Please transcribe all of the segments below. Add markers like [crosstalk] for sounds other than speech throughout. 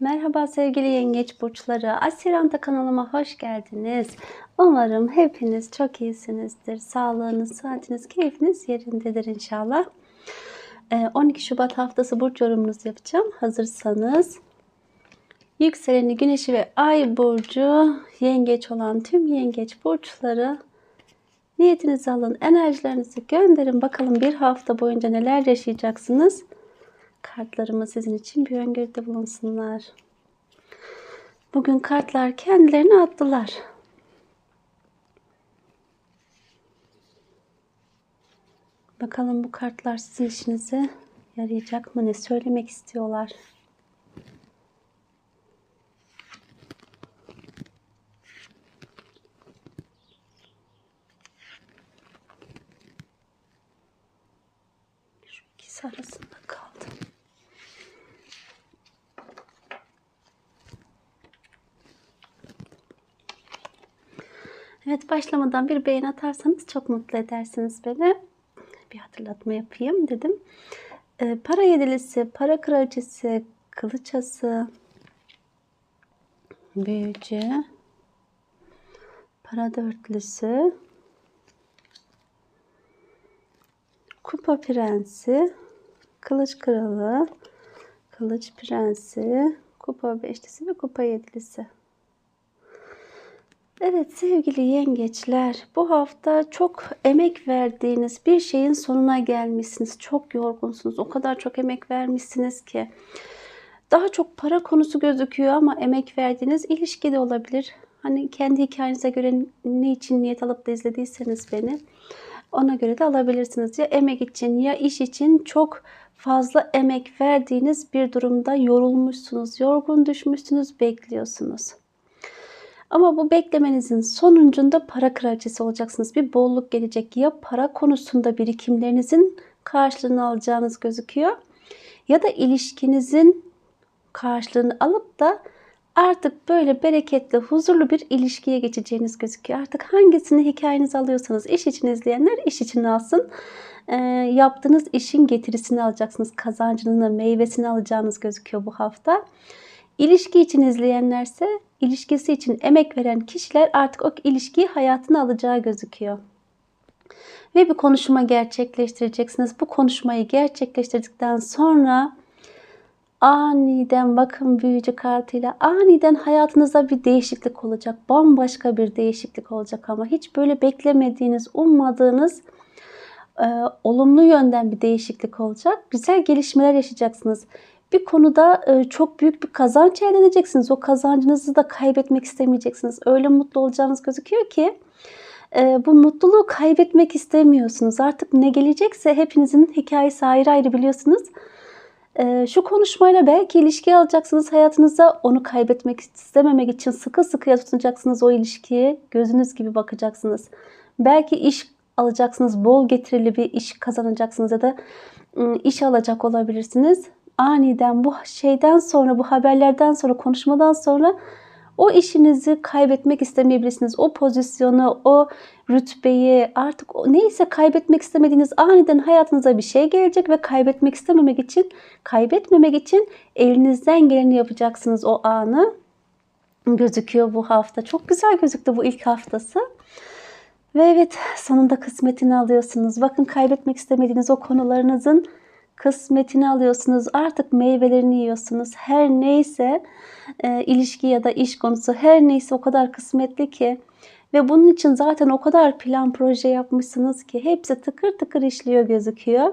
Merhaba sevgili yengeç burçları. Asiranta kanalıma hoş geldiniz. Umarım hepiniz çok iyisinizdir. Sağlığınız, saatiniz, keyfiniz yerindedir inşallah. Ee, 12 Şubat haftası burç yorumunuzu yapacağım. Hazırsanız yükseleni, güneşi ve ay burcu yengeç olan tüm yengeç burçları niyetinizi alın, enerjilerinizi gönderin. Bakalım bir hafta boyunca neler yaşayacaksınız kartlarımı sizin için bir öngörüde bulunsunlar. Bugün kartlar kendilerini attılar. Bakalım bu kartlar sizin işinize yarayacak mı? Ne söylemek istiyorlar? Şu ikisi arasında Evet başlamadan bir beğeni atarsanız çok mutlu edersiniz beni. Bir hatırlatma yapayım dedim. Ee, para yedilisi, para kraliçesi, kılıçası, büyücü, para dörtlüsü, kupa prensi, kılıç kralı, kılıç prensi, kupa beşlisi ve kupa yedilisi. Evet sevgili yengeçler, bu hafta çok emek verdiğiniz bir şeyin sonuna gelmişsiniz. Çok yorgunsunuz. O kadar çok emek vermişsiniz ki. Daha çok para konusu gözüküyor ama emek verdiğiniz ilişki de olabilir. Hani kendi hikayenize göre ne için niyet alıp da izlediyseniz beni ona göre de alabilirsiniz. Ya emek için ya iş için çok fazla emek verdiğiniz bir durumda yorulmuşsunuz, yorgun düşmüşsünüz, bekliyorsunuz. Ama bu beklemenizin sonucunda para kraliçesi olacaksınız. Bir bolluk gelecek. Ya para konusunda birikimlerinizin karşılığını alacağınız gözüküyor. Ya da ilişkinizin karşılığını alıp da artık böyle bereketli, huzurlu bir ilişkiye geçeceğiniz gözüküyor. Artık hangisini hikayeniz alıyorsanız iş için izleyenler iş için alsın. E, yaptığınız işin getirisini alacaksınız. Kazancını, meyvesini alacağınız gözüküyor bu hafta. İlişki için izleyenlerse ilişkisi için emek veren kişiler artık o ilişkiyi hayatına alacağı gözüküyor. Ve bir konuşma gerçekleştireceksiniz. Bu konuşmayı gerçekleştirdikten sonra aniden bakın büyücü kartıyla aniden hayatınızda bir değişiklik olacak. Bambaşka bir değişiklik olacak ama hiç böyle beklemediğiniz, ummadığınız e, olumlu yönden bir değişiklik olacak. Güzel gelişmeler yaşayacaksınız bir konuda e, çok büyük bir kazanç elde edeceksiniz. O kazancınızı da kaybetmek istemeyeceksiniz. Öyle mutlu olacağınız gözüküyor ki e, bu mutluluğu kaybetmek istemiyorsunuz. Artık ne gelecekse hepinizin hikayesi ayrı ayrı biliyorsunuz. E, şu konuşmayla belki ilişki alacaksınız hayatınıza. Onu kaybetmek istememek için sıkı sıkıya tutunacaksınız o ilişkiye. Gözünüz gibi bakacaksınız. Belki iş alacaksınız. Bol getirili bir iş kazanacaksınız ya da iş alacak olabilirsiniz aniden bu şeyden sonra, bu haberlerden sonra, konuşmadan sonra o işinizi kaybetmek istemeyebilirsiniz. O pozisyonu, o rütbeyi artık neyse kaybetmek istemediğiniz aniden hayatınıza bir şey gelecek ve kaybetmek istememek için, kaybetmemek için elinizden geleni yapacaksınız o anı. Gözüküyor bu hafta. Çok güzel gözüktü bu ilk haftası. Ve evet sonunda kısmetini alıyorsunuz. Bakın kaybetmek istemediğiniz o konularınızın kısmetini alıyorsunuz. Artık meyvelerini yiyorsunuz. Her neyse e, ilişki ya da iş konusu her neyse o kadar kısmetli ki ve bunun için zaten o kadar plan proje yapmışsınız ki hepsi tıkır tıkır işliyor gözüküyor.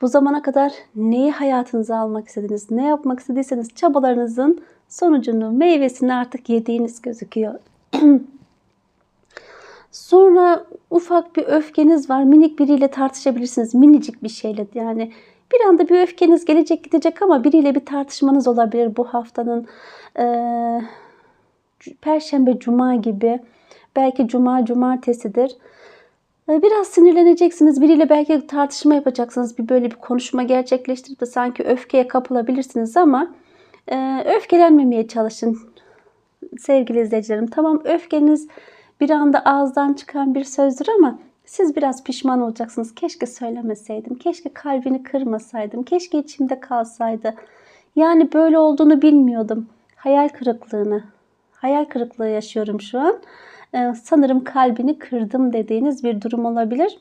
Bu zamana kadar neyi hayatınıza almak istediniz, ne yapmak istediyseniz çabalarınızın sonucunu, meyvesini artık yediğiniz gözüküyor. [clears throat] Sonra ufak bir öfkeniz var. Minik biriyle tartışabilirsiniz. Minicik bir şeyle yani bir anda bir öfkeniz gelecek gidecek ama biriyle bir tartışmanız olabilir bu haftanın e, Perşembe, Cuma gibi. Belki Cuma, Cumartesidir. Biraz sinirleneceksiniz. Biriyle belki tartışma yapacaksınız. Bir böyle bir konuşma gerçekleştirip de sanki öfkeye kapılabilirsiniz ama e, öfkelenmemeye çalışın sevgili izleyicilerim. Tamam öfkeniz bir anda ağızdan çıkan bir sözdür ama siz biraz pişman olacaksınız. Keşke söylemeseydim. Keşke kalbini kırmasaydım. Keşke içimde kalsaydı. Yani böyle olduğunu bilmiyordum. Hayal kırıklığını, hayal kırıklığı yaşıyorum şu an. Ee, sanırım kalbini kırdım dediğiniz bir durum olabilir.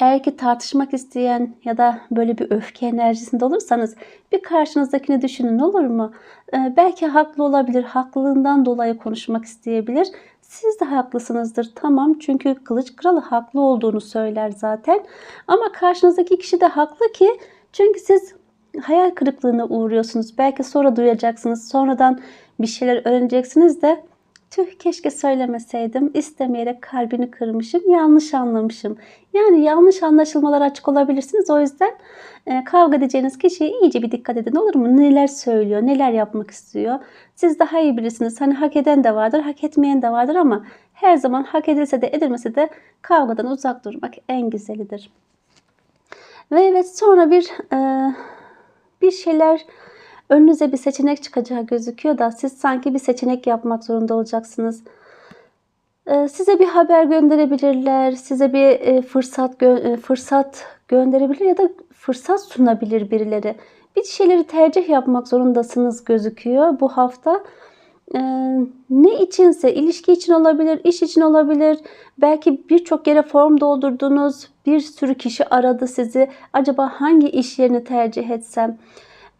Eğer ki tartışmak isteyen ya da böyle bir öfke enerjisinde olursanız bir karşınızdakini düşünün olur mu? Ee, belki haklı olabilir, haklılığından dolayı konuşmak isteyebilir. Siz de haklısınızdır tamam çünkü kılıç kralı haklı olduğunu söyler zaten. Ama karşınızdaki kişi de haklı ki çünkü siz hayal kırıklığına uğruyorsunuz. Belki sonra duyacaksınız, sonradan bir şeyler öğreneceksiniz de Tüh keşke söylemeseydim. İstemeyerek kalbini kırmışım. Yanlış anlamışım. Yani yanlış anlaşılmalar açık olabilirsiniz. O yüzden e, kavga edeceğiniz kişiye iyice bir dikkat edin olur mu? Neler söylüyor, neler yapmak istiyor. Siz daha iyi bilirsiniz. Hani hak eden de vardır, hak etmeyen de vardır ama her zaman hak edilse de edilmese de kavgadan uzak durmak en güzelidir. Ve evet sonra bir e, bir şeyler önünüze bir seçenek çıkacağı gözüküyor da siz sanki bir seçenek yapmak zorunda olacaksınız. Ee, size bir haber gönderebilirler, size bir e, fırsat gö- e, fırsat gönderebilir ya da fırsat sunabilir birileri. Bir şeyleri tercih yapmak zorundasınız gözüküyor bu hafta. Ee, ne içinse ilişki için olabilir, iş için olabilir. Belki birçok yere form doldurdunuz, bir sürü kişi aradı sizi. Acaba hangi iş yerini tercih etsem?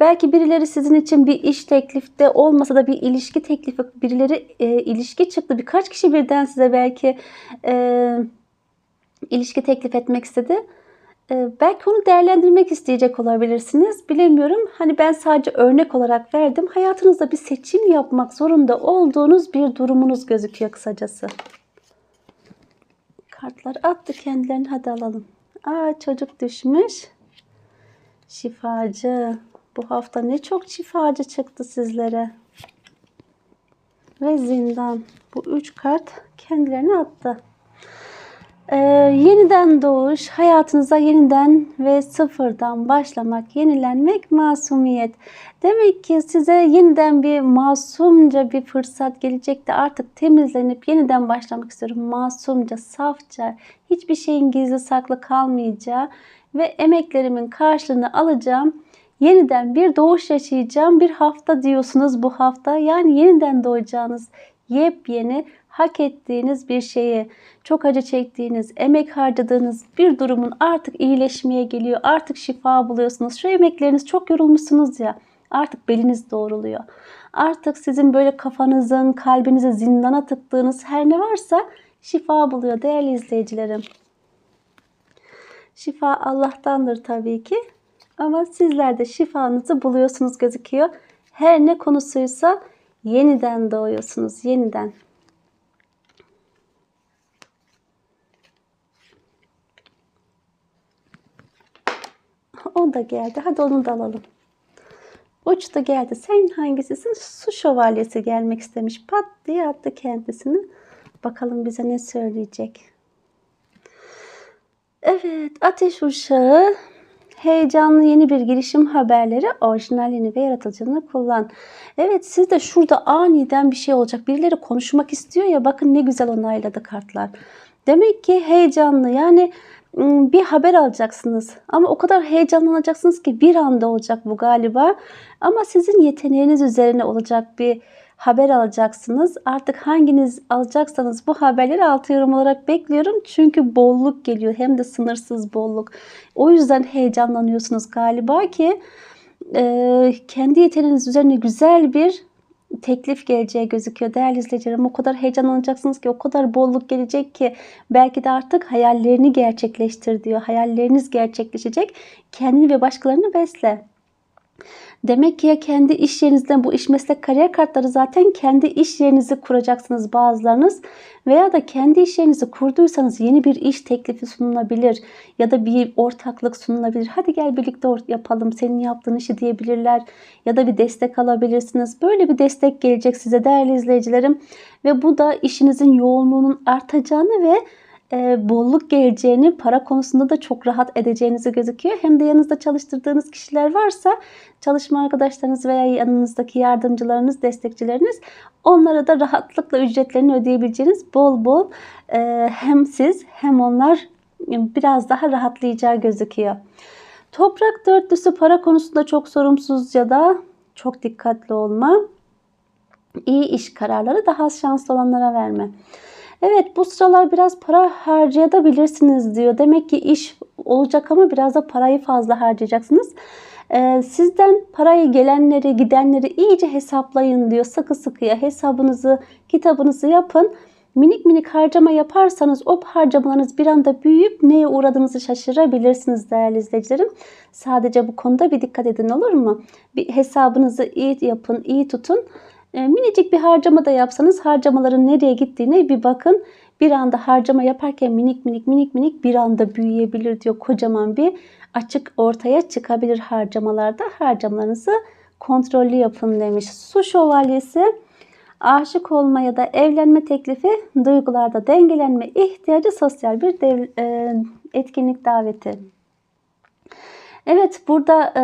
Belki birileri sizin için bir iş teklifte olmasa da bir ilişki teklifi, birileri e, ilişki çıktı. Birkaç kişi birden size belki e, ilişki teklif etmek istedi. E, belki onu değerlendirmek isteyecek olabilirsiniz. Bilemiyorum. Hani ben sadece örnek olarak verdim. Hayatınızda bir seçim yapmak zorunda olduğunuz bir durumunuz gözüküyor kısacası. Kartlar attı kendilerini. Hadi alalım. Aa çocuk düşmüş. Şifacı. Bu hafta ne çok şifacı çıktı sizlere. Ve zindan. Bu üç kart kendilerini attı. Ee, yeniden doğuş, hayatınıza yeniden ve sıfırdan başlamak, yenilenmek, masumiyet. Demek ki size yeniden bir masumca bir fırsat gelecek de artık temizlenip yeniden başlamak istiyorum. Masumca, safça, hiçbir şeyin gizli saklı kalmayacağı ve emeklerimin karşılığını alacağım yeniden bir doğuş yaşayacağım bir hafta diyorsunuz bu hafta. Yani yeniden doğacağınız yepyeni hak ettiğiniz bir şeyi, çok acı çektiğiniz, emek harcadığınız bir durumun artık iyileşmeye geliyor. Artık şifa buluyorsunuz. Şu emekleriniz çok yorulmuşsunuz ya. Artık beliniz doğruluyor. Artık sizin böyle kafanızın, kalbinize zindana tıktığınız her ne varsa şifa buluyor değerli izleyicilerim. Şifa Allah'tandır tabii ki. Ama sizler de şifanızı buluyorsunuz gözüküyor. Her ne konusuysa yeniden doğuyorsunuz. Yeniden. O da geldi. Hadi onu da alalım. Uç da geldi. Sen hangisisin? Su şövalyesi gelmek istemiş. Pat diye attı kendisini. Bakalım bize ne söyleyecek. Evet. Ateş uşağı heyecanlı yeni bir girişim haberleri orijinalini ve yaratıcılığını kullan. Evet siz de şurada aniden bir şey olacak. Birileri konuşmak istiyor ya bakın ne güzel onayladı kartlar. Demek ki heyecanlı yani ıı, bir haber alacaksınız. Ama o kadar heyecanlanacaksınız ki bir anda olacak bu galiba. Ama sizin yeteneğiniz üzerine olacak bir haber alacaksınız. Artık hanginiz alacaksanız bu haberleri altı yorum olarak bekliyorum. Çünkü bolluk geliyor hem de sınırsız bolluk. O yüzden heyecanlanıyorsunuz galiba ki e, kendi yeteneğiniz üzerine güzel bir teklif geleceği gözüküyor. Değerli izleyicilerim o kadar heyecanlanacaksınız ki o kadar bolluk gelecek ki belki de artık hayallerini gerçekleştir diyor. Hayalleriniz gerçekleşecek. Kendini ve başkalarını besle. Demek ki ya kendi iş yerinizden bu iş meslek kariyer kartları zaten kendi iş yerinizi kuracaksınız bazılarınız veya da kendi iş yerinizi kurduysanız yeni bir iş teklifi sunulabilir ya da bir ortaklık sunulabilir. Hadi gel birlikte yapalım senin yaptığın işi diyebilirler ya da bir destek alabilirsiniz. Böyle bir destek gelecek size değerli izleyicilerim ve bu da işinizin yoğunluğunun artacağını ve e, bolluk geleceğini, para konusunda da çok rahat edeceğinizi gözüküyor. Hem de yanınızda çalıştırdığınız kişiler varsa çalışma arkadaşlarınız veya yanınızdaki yardımcılarınız, destekçileriniz onlara da rahatlıkla ücretlerini ödeyebileceğiniz bol bol e, hem siz hem onlar biraz daha rahatlayacağı gözüküyor. Toprak dörtlüsü para konusunda çok sorumsuz ya da çok dikkatli olma. İyi iş kararları daha az şanslı olanlara verme. Evet bu sıralar biraz para harcayabilirsiniz diyor. Demek ki iş olacak ama biraz da parayı fazla harcayacaksınız. Ee, sizden parayı gelenleri gidenleri iyice hesaplayın diyor. Sıkı sıkıya hesabınızı kitabınızı yapın. Minik minik harcama yaparsanız o harcamalarınız bir anda büyüyüp neye uğradığınızı şaşırabilirsiniz değerli izleyicilerim. Sadece bu konuda bir dikkat edin olur mu? Bir hesabınızı iyi yapın, iyi tutun. E, minicik bir harcama da yapsanız harcamaların nereye gittiğine bir bakın. Bir anda harcama yaparken minik minik minik minik bir anda büyüyebilir diyor. Kocaman bir açık ortaya çıkabilir harcamalarda. Harcamalarınızı kontrollü yapın demiş. Su şövalyesi aşık olma ya da evlenme teklifi, duygularda dengelenme ihtiyacı sosyal bir dev, e, etkinlik daveti. Evet burada e,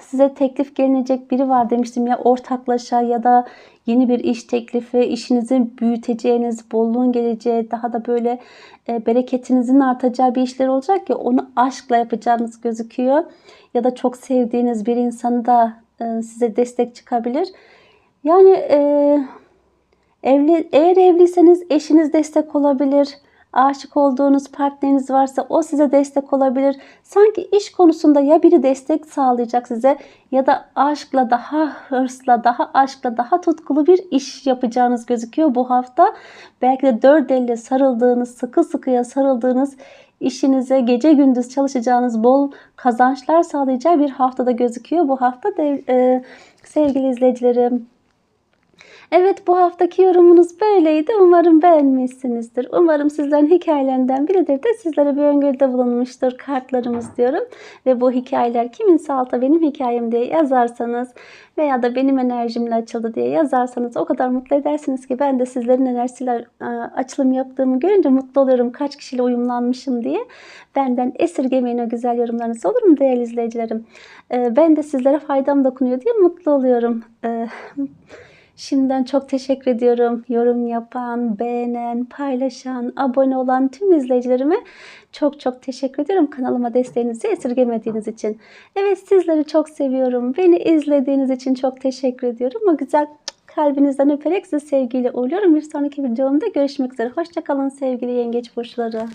size teklif gelinecek biri var demiştim ya ortaklaşa ya da yeni bir iş teklifi, işinizi büyüteceğiniz, bolluğun geleceği, daha da böyle e, bereketinizin artacağı bir işler olacak ki onu aşkla yapacağınız gözüküyor. Ya da çok sevdiğiniz bir insanı da e, size destek çıkabilir. Yani e, evli, eğer evliyseniz eşiniz destek olabilir aşık olduğunuz partneriniz varsa o size destek olabilir. Sanki iş konusunda ya biri destek sağlayacak size ya da aşkla daha hırsla, daha aşkla, daha tutkulu bir iş yapacağınız gözüküyor bu hafta. Belki de dört elle sarıldığınız, sıkı sıkıya sarıldığınız işinize gece gündüz çalışacağınız bol kazançlar sağlayacağı bir haftada gözüküyor. Bu hafta de, e, sevgili izleyicilerim Evet bu haftaki yorumunuz böyleydi. Umarım beğenmişsinizdir. Umarım sizlerin hikayelerinden biridir de sizlere bir öngörüde bulunmuştur kartlarımız diyorum. Ve bu hikayeler kiminse alta benim hikayem diye yazarsanız veya da benim enerjimle açıldı diye yazarsanız o kadar mutlu edersiniz ki ben de sizlerin enerjisiyle e, açılım yaptığımı görünce mutlu oluyorum. Kaç kişiyle uyumlanmışım diye. Benden esirgemeyin o güzel yorumlarınız olur mu değerli izleyicilerim? E, ben de sizlere faydam dokunuyor diye mutlu oluyorum. Şimdiden çok teşekkür ediyorum. Yorum yapan, beğenen, paylaşan, abone olan tüm izleyicilerime çok çok teşekkür ediyorum. Kanalıma desteğinizi esirgemediğiniz için. Evet sizleri çok seviyorum. Beni izlediğiniz için çok teşekkür ediyorum. O güzel kalbinizden öperek sizi sevgiyle uğurluyorum. Bir sonraki videomda görüşmek üzere. Hoşçakalın sevgili yengeç burçları.